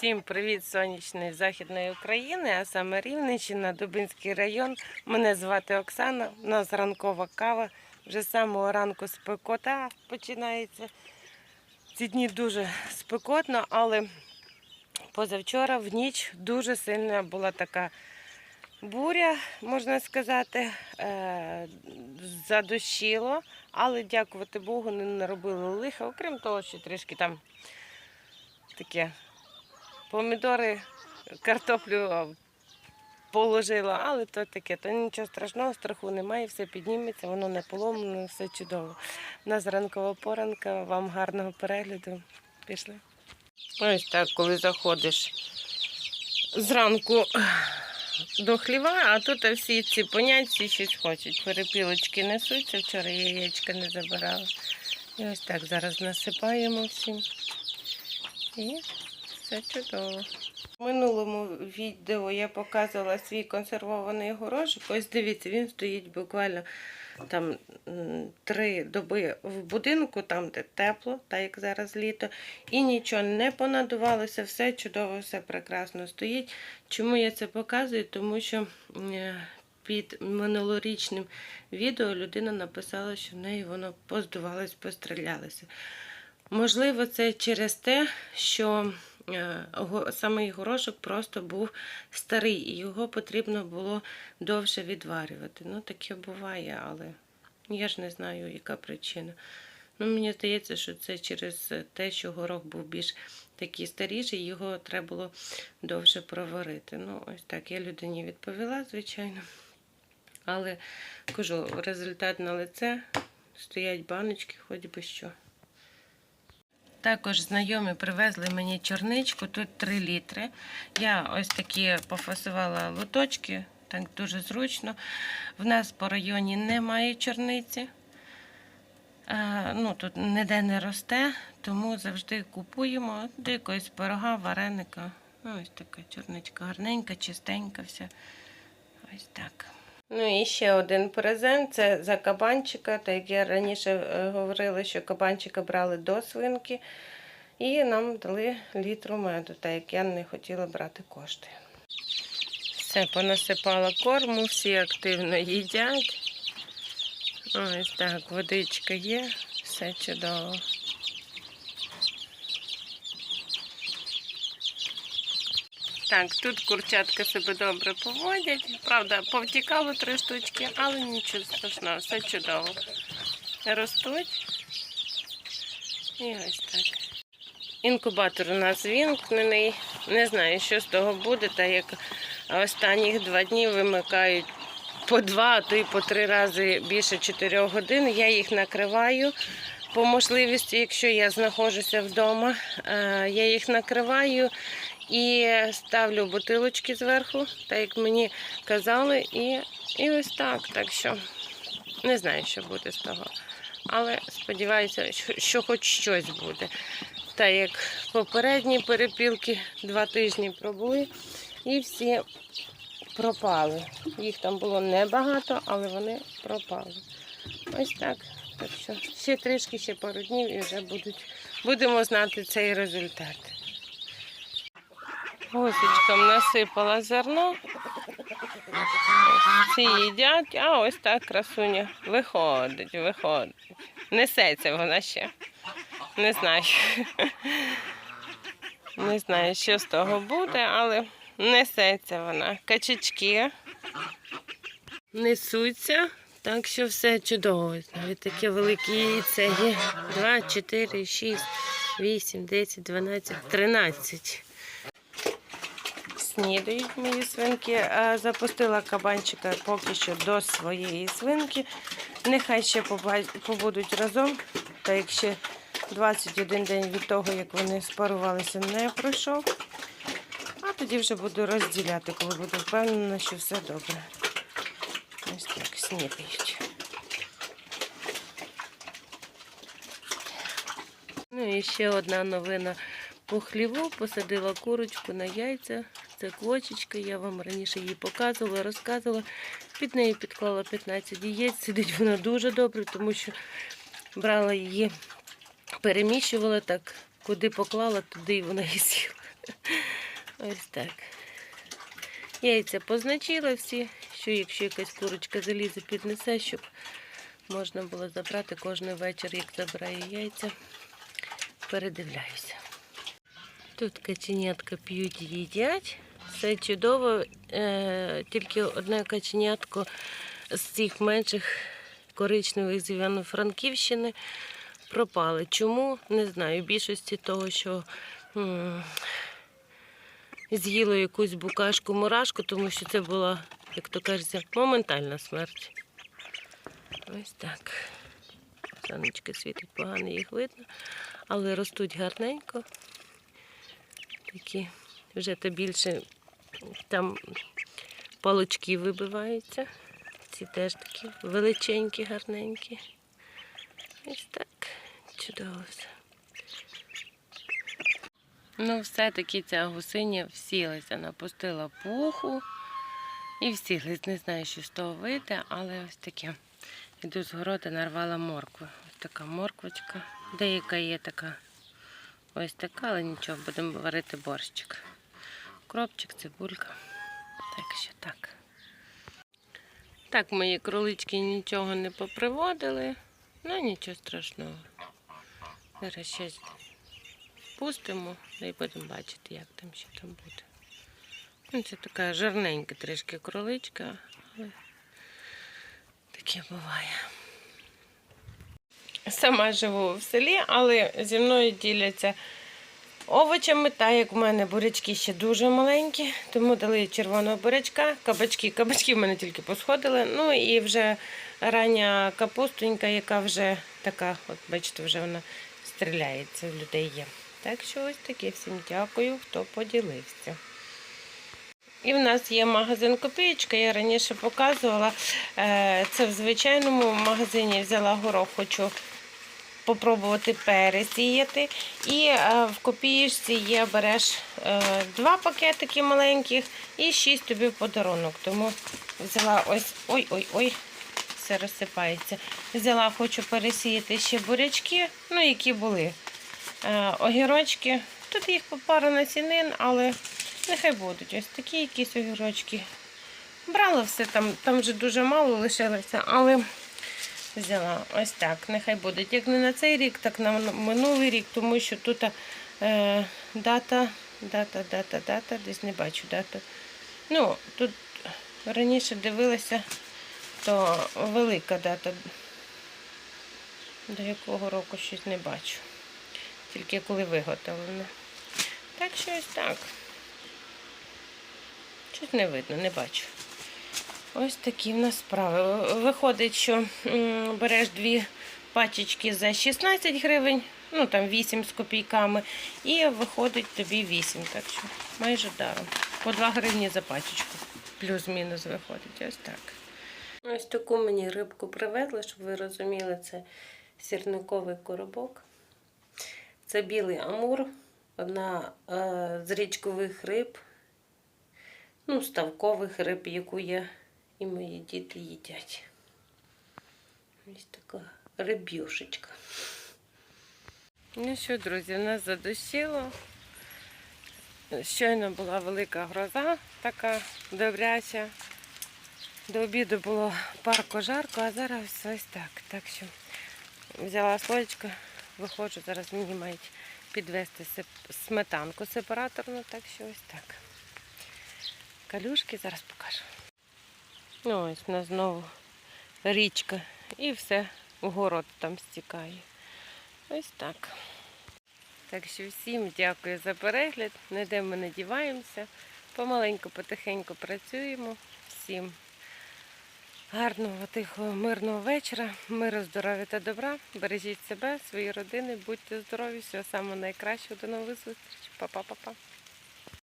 Всім привіт сонячної західної України, а саме Рівненщина, Дубинський район. Мене звати Оксана. У нас ранкова кава. Вже з самого ранку спекота починається. Ці дні дуже спекотно, але позавчора в ніч дуже сильна була така буря, можна сказати. Е, Задощило, але дякувати Богу, не наробили лиха, окрім того, що трішки там таке помідори, картоплю положила, але то таке, то нічого страшного, страху немає, все підніметься, воно не поломано, все чудово. У нас ранкова поранка, вам гарного перегляду. Пішли. Ось так, коли заходиш зранку до хліва, а тут всі ці поняття щось хочуть. Перепілочки несуться, вчора яєчка не забирала. І ось так зараз насипаємо всім. І все чудово. В минулому відео я показувала свій консервований горошок. Ось дивіться, він стоїть буквально там три доби в будинку, там де тепло, так як зараз літо, і нічого не понадувалося, все чудово, все прекрасно стоїть. Чому я це показую? Тому що під минулорічним відео людина написала, що в неї воно поздувалось, пострілялося. Можливо, це через те, що самий горошок просто був старий, і його потрібно було довше відварювати. Ну, таке буває, але я ж не знаю, яка причина. Ну, мені здається, що це через те, що горох був більш такий старіший, його треба було довше проварити. Ну, ось так я людині відповіла, звичайно. Але кажу, результат на лице, стоять баночки, хоч би що. Також знайомі привезли мені чорничку, тут 3 літри. Я ось такі пофасувала лоточки, так дуже зручно. В нас по районі немає чорниці. Ну, тут ніде не росте, тому завжди купуємо до якогось пирога, вареника. Ну, ось така чорничка гарненька, чистенька вся. Ось так. Ну і ще один презент це за кабанчика. Так як я раніше е, говорила, що кабанчика брали до свинки. І нам дали літру меду, так як я не хотіла брати кошти. Все, понасипала корму, всі активно їдять. Ось так, водичка є, все чудово. Так, тут курчатка себе добре поводять. Правда, повтікало три штучки, але нічого страшного, все чудово. Ростуть. І ось так. Інкубатор у нас вімкнений. Не знаю, що з того буде, так як останніх два дні вимикають по два, а то й по три рази більше чотирьох годин. Я їх накриваю. По можливості, якщо я знаходжуся вдома, е, я їх накриваю і ставлю бутилочки зверху, так як мені казали, і, і ось так. Так що не знаю, що буде з того. Але сподіваюся, що, що хоч щось буде. Так як попередні перепілки два тижні пробули і всі пропали. Їх там було небагато, але вони пропали. Ось так. Так що ще трішки, ще пару днів і вже будуть, будемо знати цей результат. Гусечкам насипала зерно. Всі їдять, а ось так красуня виходить, виходить. Несеться вона ще. Не знаю. Не знаю, що з того буде, але несеться вона. Качечки несуться, так що все чудово. Навіть таке велике яйце є. 2, 4, 6, 8, 10, 12, 13. Снідають мої свинки. Запустила кабанчика поки що до своєї свинки. Нехай ще побудуть разом, та як ще 21 день від того, як вони спарувалися, не пройшов. А тоді вже буду розділяти, коли буду впевнена, що все добре. Ось так снідають. Ну і ще одна новина по хліву. Посадила курочку на яйця. Це квочечка, я вам раніше її показувала, розказувала. Під нею підклала 15 яєць. Сидить вона дуже добре, тому що брала її, переміщувала так, куди поклала, туди і вона і сіла. Ось так. Яйця позначила всі, що якщо якась курочка залізе, піднесе, щоб можна було забрати кожен вечір, як забираю яйця. Передивляюся. Тут каченятка п'ють, їдять. Все чудово. Е, тільки одне каченятко з цих менших коричневих з Івано-Франківщини пропали. Чому? Не знаю. В більшості того, що з'їло якусь букашку мурашку, тому що це була, як то кажеться, моментальна смерть. Ось так. Сонечко світить погано, їх видно, але ростуть гарненько. Такі вже то більше там палочки вибиваються. Ці теж такі величенькі, гарненькі. Ось так. Чудово все. Ну, все-таки ця гусиня всілася, напустила пуху і всілась. Не знаю, що з того вийде, але ось таке. Іду з городу, нарвала моркву. Ось така морквочка. Деяка є така ось така, але нічого, будемо варити борщик. Кропчик, цибулька. Так що так. Так, мої кролички нічого не поприводили. Ну, нічого страшного. Зараз щось пустимо і будемо бачити, як там що там буде. Ну, це така жирненька трішки кроличка, але таке буває. Сама живу в селі, але зі мною діляться овочами, так як в мене бурячки ще дуже маленькі, тому дали червоного бурячка, кабачки. Кабачки в мене тільки посходили. Ну і вже рання капустонька, яка вже така, от бачите, вже вона стріляється, в людей є. Так що ось таке всім дякую, хто поділився. І в нас є магазин Копієчка, я раніше показувала. Е, Це в звичайному магазині взяла горох, хочу попробувати пересіяти. І е, в копієчці є, береш е, два пакетики маленьких і шість тобі в подарунок. Тому взяла ось ой-ой-ой, все розсипається. Взяла, хочу пересіяти ще бурячки, ну які були. Огірочки. Тут їх по пару насінин, але нехай будуть. Ось такі якісь огірочки. Брала все, там, там вже дуже мало лишилося, але взяла ось так. Нехай будуть. Як не на цей рік, так на минулий рік, тому що тут е, дата, дата, дата, дата, десь не бачу дату. Ну, тут раніше дивилася, то велика дата. До якого року щось не бачу. Тільки коли виготовлене. Так що ось так. Щось не видно, не бачу. Ось такі в нас справи. Виходить, що береш дві пачечки за 16 гривень, ну там 8 з копійками, і виходить тобі 8. Так що майже даром. По 2 гривні за пачечку. Плюс-мінус виходить. Ось так. Ось таку мені рибку привезли, щоб ви розуміли, це сірниковий коробок. Це білий амур, одна е, з річкових риб, ну, ставкових риб, яку я і мої діти їдять. Ось така рибюшечка. Ну що, друзі, нас задощило. Щойно була велика гроза, така добряча. До обіду було парко жарко, а зараз ось так. Так що взяла слоєчко, виходжу, зараз мені мають підвести сметанку сепараторну, так що ось так. Калюшки зараз покажу. Ну, ось у нас знову річка і все город там стікає. Ось так. Так що всім дякую за перегляд. Ніде ми не діваємося. Помаленьку, потихеньку працюємо. Всім гарного, тихого, мирного вечора, миру, здоров'я та добра. Бережіть себе, свої родини, будьте здорові, всього самого найкращого. До нових зустрічей. Па-па-па-па.